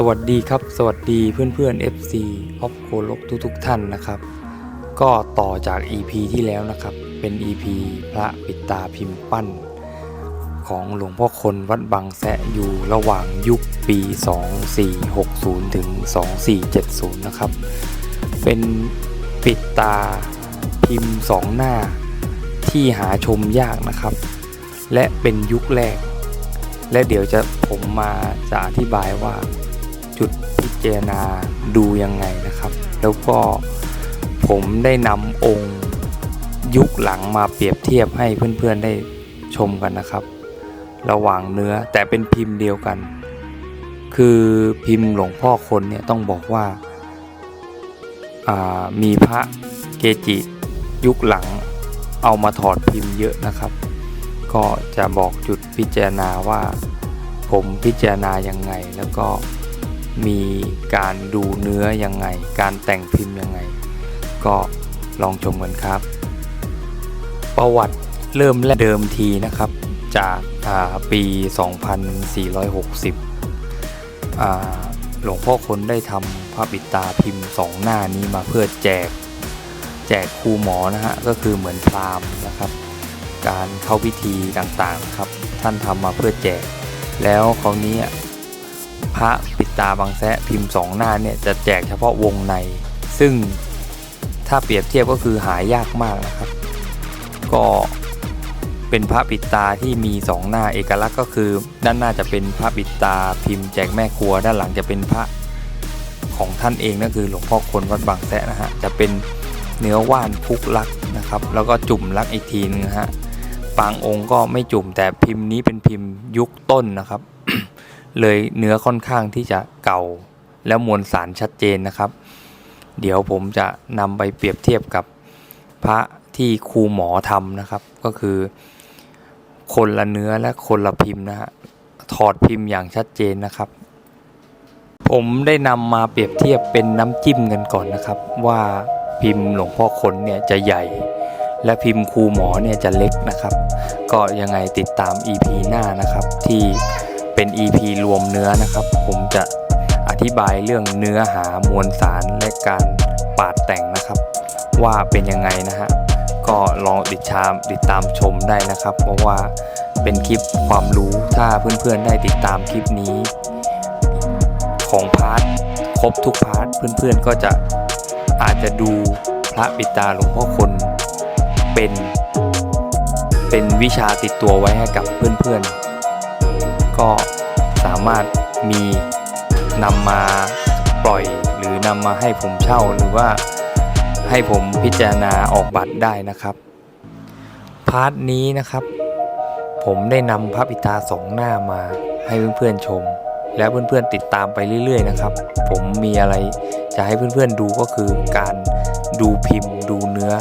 สวัสดีครับ สวัสดีเพื่อนๆ FC ออฟโคลกทุกๆท่านนะครับ ก็ต่อจาก EP ที่แล้วนะครับ เป็น EP พระปิตาพิมพ์ปั้น ของหลวงพ่อคนวัดบางแสะอยู่ระหว่างยุคปี 2460 ถึง 2470 นะครับ เป็นปิตาพิมพ์สองหน้าที่หาชมยากนะครับ และเป็นยุคแรก และเดี๋ยวจะผมมาจะอธิบายว่า จุดพิจารณาดูยังไงนะครับ แล้วก็ผมได้นำองค์ยุคหลังมาเปรียบเทียบให้เพื่อนๆได้ชมกันนะครับ ระหว่างเนื้อแต่เป็นพิมพ์เดียวกัน คือพิมพ์หลวงพ่อคนเนี่ยต้องบอกว่าอ่ามีพระเกจิยุคหลังเอามาถอดพิมพ์เยอะนะครับ ก็จะบอกจุดพิจารณาว่าผมพิจารณายังไงแล้วก็ มีการดูเนื้อยังไง การแต่งพิมพ์ยังไง ก็ลองชมกันครับ ประวัติเริ่มแรกเดิมทีนะครับ จากาปี 2460 หลวงพ่อคนได้ทำพระปิดตาพิมพ์สองหน้านี้มาเพื่อแจก แจกครูหมอนะฮะ ก็คือเหมือนพราหมณ์นะครับ การเข้าพิธีต่างๆครับ ท่านทำมาเพื่อแจก แล้วคราวนี้ พระปิดตาบางแสะพิมพ์สองหน้าเนี่ยจะแจกเฉพาะวงใน ซึ่งถ้าเปรียบเทียบก็คือหายากมากนะครับ ก็เป็นพระปิดตาที่มีสองหน้าเอกลักษณ์ก็คือ ด้านหน้าจะเป็นพระปิดตาพิมพ์แจกแม่ครัว ด้านหลังจะเป็นพระของท่านเองนั่นคือหลวงพ่อคนวัดบางแสะนะฮะจะเป็นเนื้อว่านพุกลักนะครับ แล้วก็จุ่มลักอีกทีนึงฮะบางองค์ก็ไม่จุ่มแต่พิมพ์นี้เป็นพิมพ์ยุคต้นนะครับ เลยเนื้อค่อนข้างที่จะเก่า และมวลสารชัดเจนนะครับ เดี๋ยวผมจะนำไปเปรียบเทียบกับพระที่ครูหมอทำนะครับ ก็คือ คนละเนื้อและคนละพิมพ์นะฮะถอดพิมพ์อย่างชัดเจนนะครับ ผมได้นำมาเปรียบเทียบเป็นน้ำจิ้มกันก่อนนะครับ ว่าพิมพ์หลวงพ่อคนเนี่ยจะใหญ่ และพิมพ์ครูหมอเนี่ยจะเล็กนะครับ ก็ยังไงติดตาม EP หน้านะครับที่ เป็น EP รวมเนื้อนะครับ ผมจะอธิบายเรื่องเนื้อหามวลสารและการปาดแต่งนะครับ ว่าเป็นยังไงนะฮะก็ลองติดตามติดตามชมได้นะครับ เพราะว่าเป็นคลิปความรู้ถ้าเพื่อนๆได้ติดตามคลิปนี้ ของพาร์ทครบทุกพาร์ทเพื่อนๆก็จะอาจจะดูพระปิตาหลวงพ่อคนเป็น เป็นวิชาติดตัวไว้ให้กับเพื่อนๆ ก็สามารถมีนำมาปล่อยหรือนำมาให้ผมเช่าหรือว่าให้ผมพิจารณาออกบัตรได้นะครับ พาร์ทนี้นะครับ ผมได้นำพระปิตาสองหน้ามาให้เพื่อนๆชม และเพื่อนๆติดตามไปเรื่อยๆนะครับ ผมมีอะไรจะให้เพื่อนๆดูก็คือการดูพิมพ์ดูเนื้อ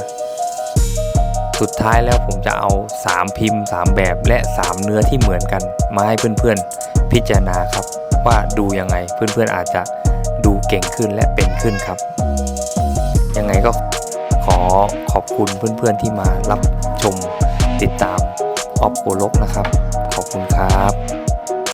สุดท้ายแล้วผมจะเอา 3 พิมพ์ 3 แบบและ 3 เนื้อที่เหมือนกัน มาให้เพื่อนๆ พิจารณาครับ ว่าดูยังไงเพื่อนๆอาจจะดูเก่งขึ้นและเป็นขึ้นครับ ยังไงก็ขอขอบคุณเพื่อนๆที่มารับชมติดตามออฟโอลกนะครับ ขอบคุณครับ